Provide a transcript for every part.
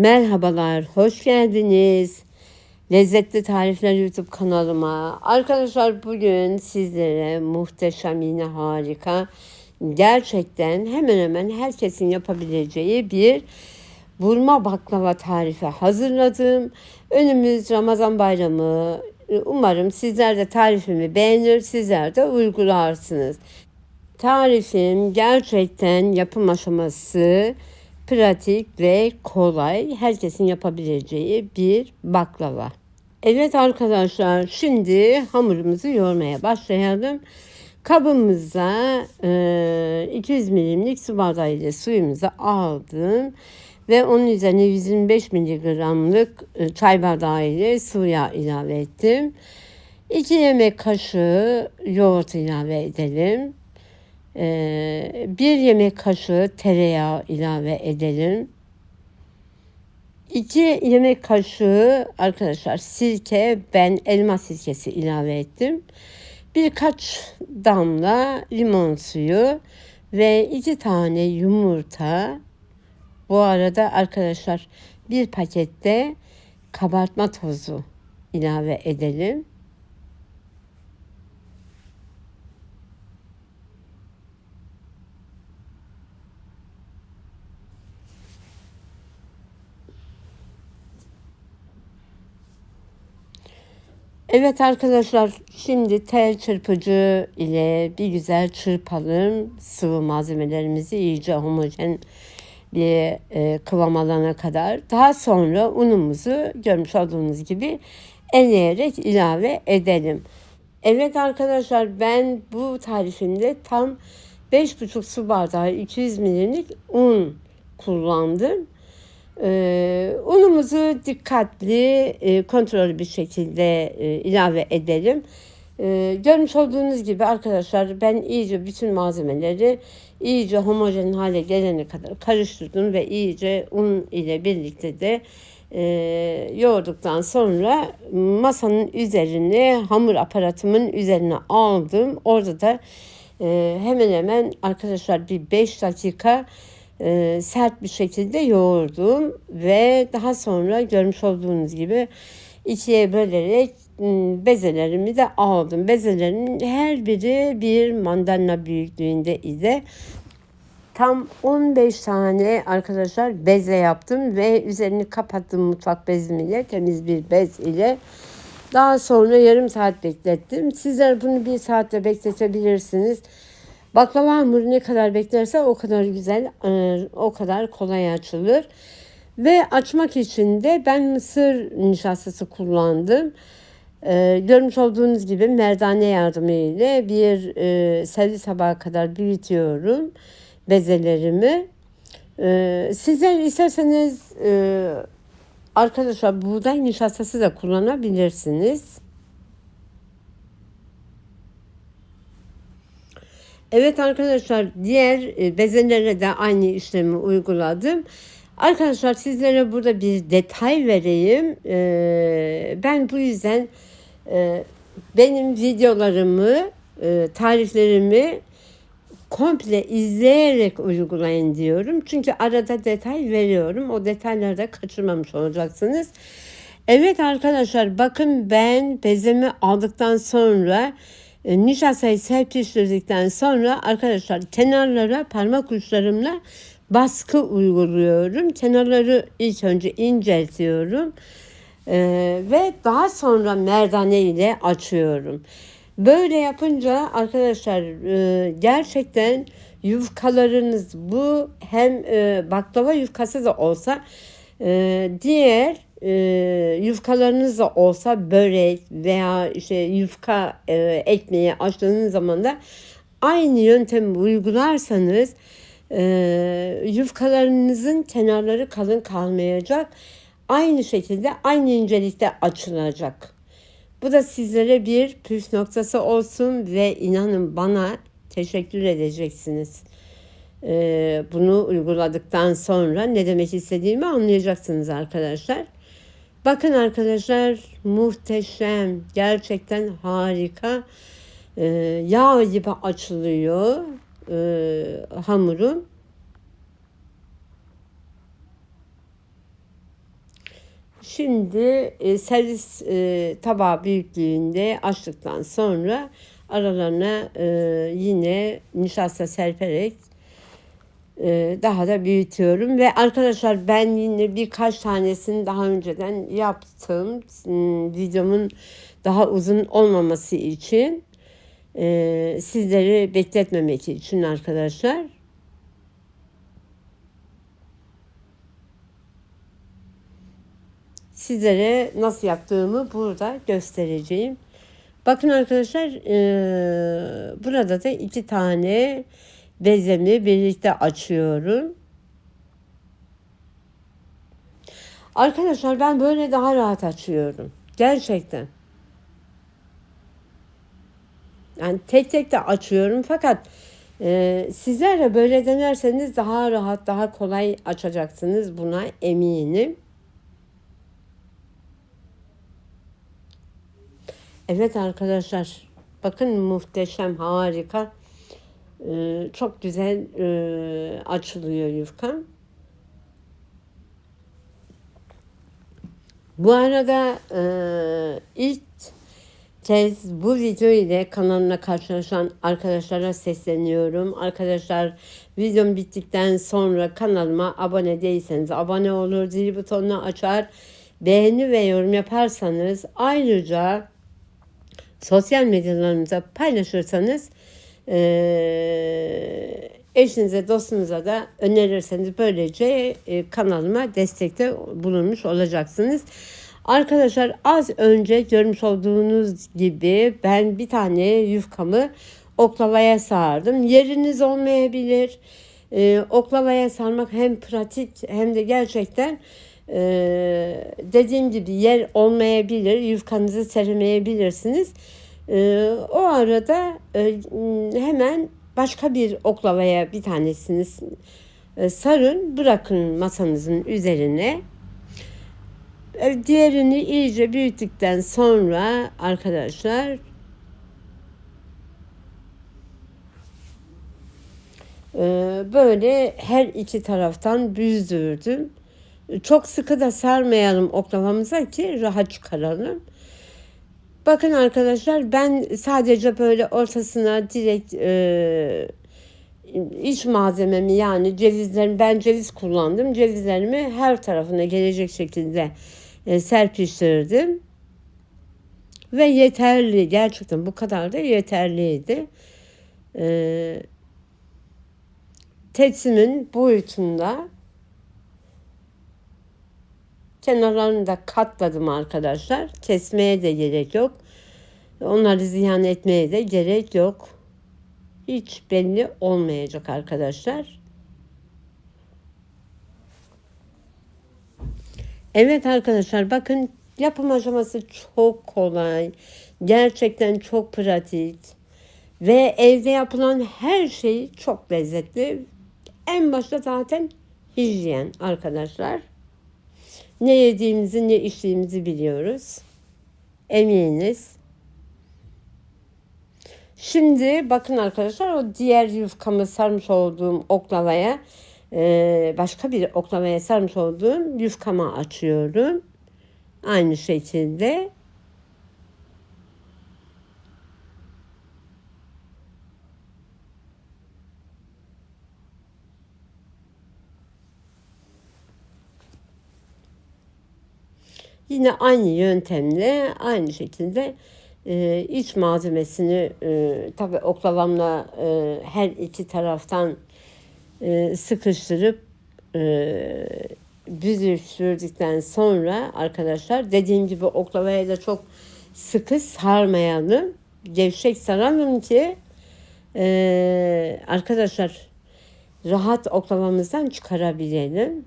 Merhabalar, hoş geldiniz. Lezzetli Tarifler YouTube kanalıma. Arkadaşlar bugün sizlere muhteşem yine harika, gerçekten hemen hemen herkesin yapabileceği bir burma baklava tarifi hazırladım. Önümüz Ramazan bayramı. Umarım sizler de tarifimi beğenir, sizler de uygularsınız. Tarifim gerçekten yapım aşaması pratik ve kolay, herkesin yapabileceği bir baklava. Evet arkadaşlar, şimdi hamurumuzu yoğurmaya başlayalım. Kabımıza e, 200 milimlik su bardağı ile suyumuzu aldım ve onun üzerine 125 miligramlık e, çay bardağı ile suya ilave ettim. 2 yemek kaşığı yoğurt ilave edelim. Ee, bir yemek kaşığı tereyağı ilave edelim. 2 yemek kaşığı arkadaşlar sirke ben elma sirkesi ilave ettim. Birkaç damla limon suyu ve iki tane yumurta. Bu arada arkadaşlar bir pakette kabartma tozu ilave edelim. Evet arkadaşlar şimdi tel çırpıcı ile bir güzel çırpalım sıvı malzemelerimizi iyice homojen bir e, kıvam alana kadar. Daha sonra unumuzu görmüş olduğunuz gibi eleyerek ilave edelim. Evet arkadaşlar ben bu tarifimde tam 5,5 su bardağı 200 mililitrelik un kullandım. Ee, unumuzu dikkatli, e, kontrollü bir şekilde e, ilave edelim. Ee, görmüş olduğunuz gibi arkadaşlar ben iyice bütün malzemeleri iyice homojen hale gelene kadar karıştırdım ve iyice un ile birlikte de e, yoğurduktan sonra masanın üzerine hamur aparatımın üzerine aldım. Orada da e, hemen hemen arkadaşlar bir 5 dakika e, sert bir şekilde yoğurdum ve daha sonra görmüş olduğunuz gibi ikiye bölerek bezelerimi de aldım. Bezelerimin her biri bir mandalina büyüklüğünde idi. Tam 15 tane arkadaşlar beze yaptım ve üzerini kapattım mutfak bezimiyle temiz bir bez ile. Daha sonra yarım saat beklettim. Sizler bunu bir saatte bekletebilirsiniz. Baklava hamuru ne kadar beklerse o kadar güzel, e, o kadar kolay açılır. Ve açmak için de ben mısır nişastası kullandım. Ee, görmüş olduğunuz gibi merdane yardımıyla bir e, servis tabağı kadar büyütüyorum bezelerimi. Ee, sizler isterseniz e, arkadaşlar buğday nişastası da kullanabilirsiniz. Evet arkadaşlar diğer e, bezelere de aynı işlemi uyguladım. Arkadaşlar sizlere burada bir detay vereyim. Ee, ben bu yüzden e, benim videolarımı, e, tariflerimi komple izleyerek uygulayın diyorum. Çünkü arada detay veriyorum. O detayları da kaçırmamış olacaksınız. Evet arkadaşlar bakın ben bezemi aldıktan sonra e, nişastayı serpiştirdikten sonra arkadaşlar kenarlara parmak uçlarımla baskı uyguluyorum. Kenarları ilk önce inceltiyorum. Ee, ve daha sonra merdane ile açıyorum. Böyle yapınca arkadaşlar e, gerçekten yufkalarınız bu hem e, baklava yufkası da olsa e, diğer e, yufkalarınız olsa börek veya işte yufka e, ekmeği açtığınız zaman da aynı yöntemi uygularsanız e, yufkalarınızın kenarları kalın kalmayacak. Aynı şekilde aynı incelikte açılacak. Bu da sizlere bir püf noktası olsun ve inanın bana teşekkür edeceksiniz. Ee, bunu uyguladıktan sonra ne demek istediğimi anlayacaksınız arkadaşlar. Bakın arkadaşlar muhteşem, gerçekten harika. Ee, yağ gibi açılıyor e, hamurum. Şimdi e, servis e, tabağı büyüklüğünde açtıktan sonra aralarına e, yine nişasta serperek daha da büyütüyorum. Ve arkadaşlar ben yine birkaç tanesini daha önceden yaptım. Hmm, videomun daha uzun olmaması için e, sizleri bekletmemek için arkadaşlar. Sizlere nasıl yaptığımı burada göstereceğim. Bakın arkadaşlar e, burada da iki tane bezemi birlikte açıyorum. Arkadaşlar ben böyle daha rahat açıyorum. Gerçekten. Yani tek tek de açıyorum fakat e, sizler de böyle denerseniz daha rahat, daha kolay açacaksınız buna eminim. Evet arkadaşlar bakın muhteşem harika ee, çok güzel e, açılıyor yufka. Bu arada e, ilk kez bu video ile kanalımla karşılaşan arkadaşlara sesleniyorum. Arkadaşlar videom bittikten sonra kanalıma abone değilseniz abone olur, zil butonunu açar, beğeni ve yorum yaparsanız ayrıca sosyal medyalarınıza paylaşırsanız e, eşinize dostunuza da önerirseniz böylece e, kanalıma destekte bulunmuş olacaksınız. Arkadaşlar az önce görmüş olduğunuz gibi ben bir tane yufkamı oklavaya sardım. Yeriniz olmayabilir. E, oklavaya sarmak hem pratik hem de gerçekten e, dediğim gibi yer olmayabilir. Yufkanızı seremeyebilirsiniz. E, o arada e, hemen başka bir oklavaya bir tanesini e, sarın bırakın masanızın üzerine. E, diğerini iyice büyüttükten sonra arkadaşlar e, böyle her iki taraftan büzdürdüm. Çok sıkı da sarmayalım oklavamıza ki rahat çıkaralım. Bakın arkadaşlar ben sadece böyle ortasına direkt e, iç malzememi yani cevizlerimi ben ceviz kullandım. Cevizlerimi her tarafına gelecek şekilde e, serpiştirdim. Ve yeterli gerçekten bu kadar da yeterliydi. E, tepsimin boyutunda Kenarlarını da katladım arkadaşlar. Kesmeye de gerek yok. Onları ziyan etmeye de gerek yok. Hiç belli olmayacak arkadaşlar. Evet arkadaşlar bakın yapım aşaması çok kolay. Gerçekten çok pratik. Ve evde yapılan her şey çok lezzetli. En başta zaten hijyen arkadaşlar. Ne yediğimizi ne içtiğimizi biliyoruz. Eminiz. Şimdi bakın arkadaşlar o diğer yufkamı sarmış olduğum oklavaya e, başka bir oklavaya sarmış olduğum yufkama açıyorum. Aynı şekilde Yine aynı yöntemle aynı şekilde e, iç malzemesini e, tabi oklavamla e, her iki taraftan e, sıkıştırıp e, büzüştürdükten sonra arkadaşlar dediğim gibi oklavaya da çok sıkı sarmayalım. Gevşek saralım ki e, arkadaşlar rahat oklavamızdan çıkarabilelim.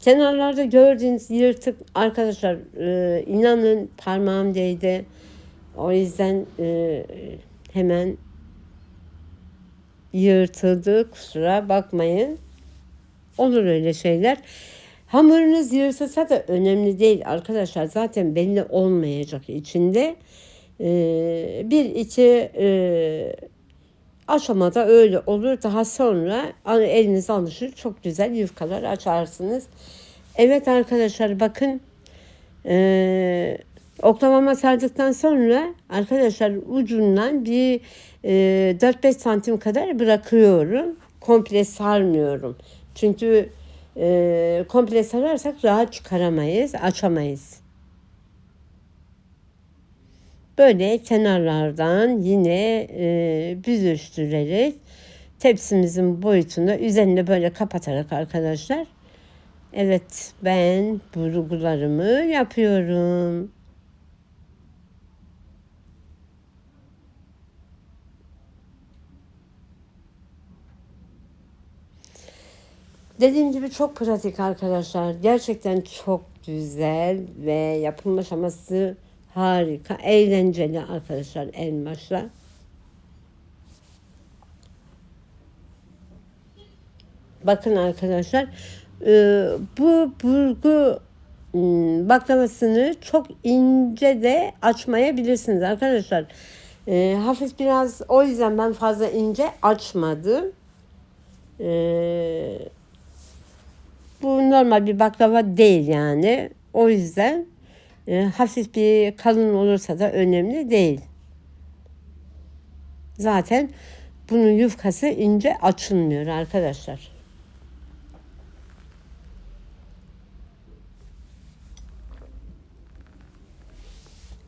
Kenarlarda gördüğünüz yırtık arkadaşlar e, inanın parmağım değdi. O yüzden e, hemen yırtıldı kusura bakmayın. Olur öyle şeyler. Hamurunuz yırtılsa da önemli değil arkadaşlar. Zaten belli olmayacak içinde. Ee, bir iki e, aşamada öyle olur. Daha sonra eliniz alışır. Çok güzel yufkalar açarsınız. Evet arkadaşlar bakın e, oklavama sardıktan sonra arkadaşlar ucundan bir e, 4-5 santim kadar bırakıyorum. Komple sarmıyorum. Çünkü e, komple sararsak rahat çıkaramayız, açamayız. Böyle kenarlardan yine e, büzüştürerek tepsimizin boyutunu üzerine böyle kapatarak arkadaşlar Evet ben burgularımı yapıyorum. Dediğim gibi çok pratik arkadaşlar. Gerçekten çok güzel ve yapım aşaması harika, eğlenceli arkadaşlar en başta. Bakın arkadaşlar e, bu burgu ım, baklavasını çok ince de açmayabilirsiniz arkadaşlar. E, hafif biraz o yüzden ben fazla ince açmadım. E, bu normal bir baklava değil yani. O yüzden e, hafif bir kalın olursa da önemli değil. Zaten bunun yufkası ince açılmıyor arkadaşlar.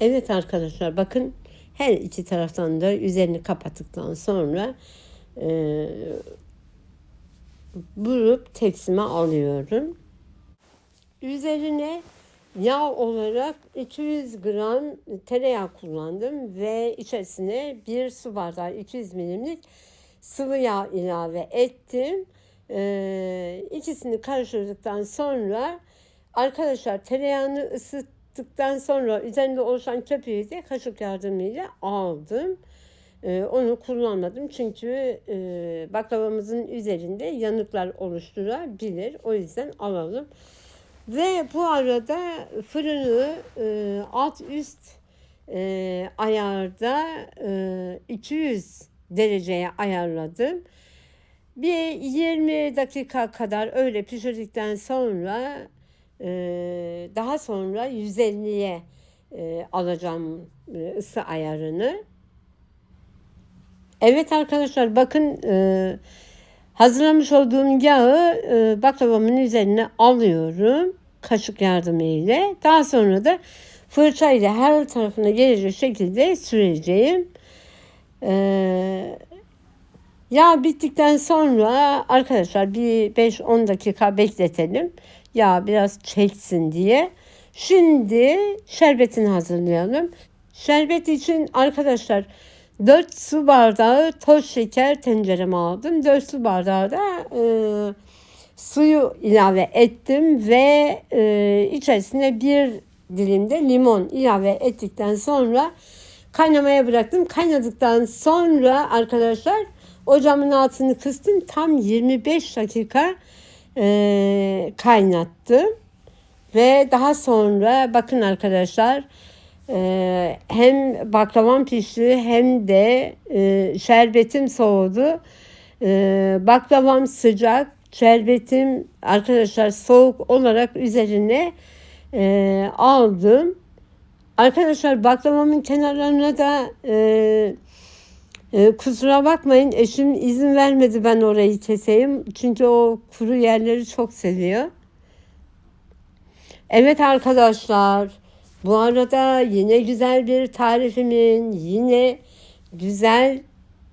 Evet arkadaşlar bakın her iki taraftan da üzerini kapattıktan sonra e, vurup tepsime alıyorum. Üzerine yağ olarak 200 gram tereyağı kullandım ve içerisine bir su bardağı 200 milimlik sıvı yağ ilave ettim. Ee, ikisini karıştırdıktan sonra arkadaşlar tereyağını ısıttıktan sonra üzerinde oluşan köpüğü de kaşık yardımıyla aldım. Ee, onu kullanmadım çünkü e, baklavamızın üzerinde yanıklar oluşturabilir. O yüzden alalım. Ve bu arada fırını e, alt üst e, ayarda e, 200 dereceye ayarladım. Bir 20 dakika kadar öyle pişirdikten sonra e, daha sonra 150'ye e, alacağım e, ısı ayarını. Evet arkadaşlar bakın e, hazırlamış olduğum yağı e, baklavamın üzerine alıyorum kaşık yardımıyla. Daha sonra da fırça ile her tarafına gelecek şekilde süreceğim. E, yağ bittikten sonra arkadaşlar bir 5-10 dakika bekletelim. Yağ biraz çeksin diye. Şimdi şerbetini hazırlayalım. Şerbet için arkadaşlar 4 su bardağı toz şeker tencereme aldım. 4 su bardağı da e, suyu ilave ettim ve e, içerisine bir dilimde limon ilave ettikten sonra kaynamaya bıraktım. Kaynadıktan sonra arkadaşlar ocağımın altını kıstım. Tam 25 dakika e, kaynattım. Ve daha sonra bakın arkadaşlar ee, hem baklavam pişti hem de e, şerbetim soğudu. Ee, baklavam sıcak, şerbetim arkadaşlar soğuk olarak üzerine e, aldım. Arkadaşlar baklavamın kenarlarına da e, kusura bakmayın eşim izin vermedi ben orayı keseyim. Çünkü o kuru yerleri çok seviyor. Evet arkadaşlar bu arada yine güzel bir tarifimin, yine güzel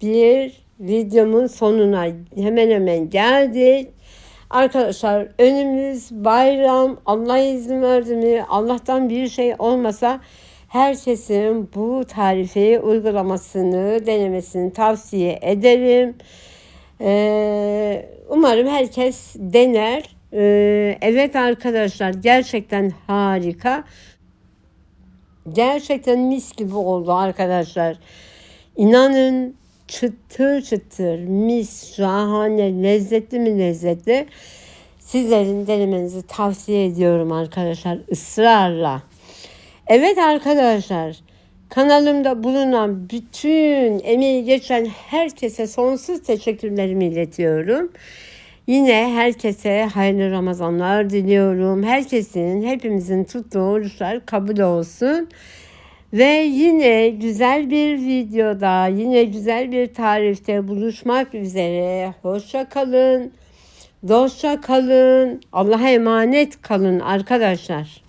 bir videomun sonuna hemen hemen geldik. Arkadaşlar önümüz bayram. Allah izin verdi mi? Allah'tan bir şey olmasa herkesin bu tarifi uygulamasını, denemesini tavsiye ederim. Ee, umarım herkes dener. Ee, evet arkadaşlar gerçekten harika. Gerçekten mis gibi oldu arkadaşlar. İnanın çıtır çıtır, mis, şahane, lezzetli mi lezzetli. Sizlerin denemenizi tavsiye ediyorum arkadaşlar ısrarla. Evet arkadaşlar kanalımda bulunan bütün emeği geçen herkese sonsuz teşekkürlerimi iletiyorum. Yine herkese hayırlı Ramazanlar diliyorum. Herkesin, hepimizin tuttuğu oruçlar kabul olsun. Ve yine güzel bir videoda, yine güzel bir tarifte buluşmak üzere. Hoşça kalın. Dostça kalın. Allah'a emanet kalın arkadaşlar.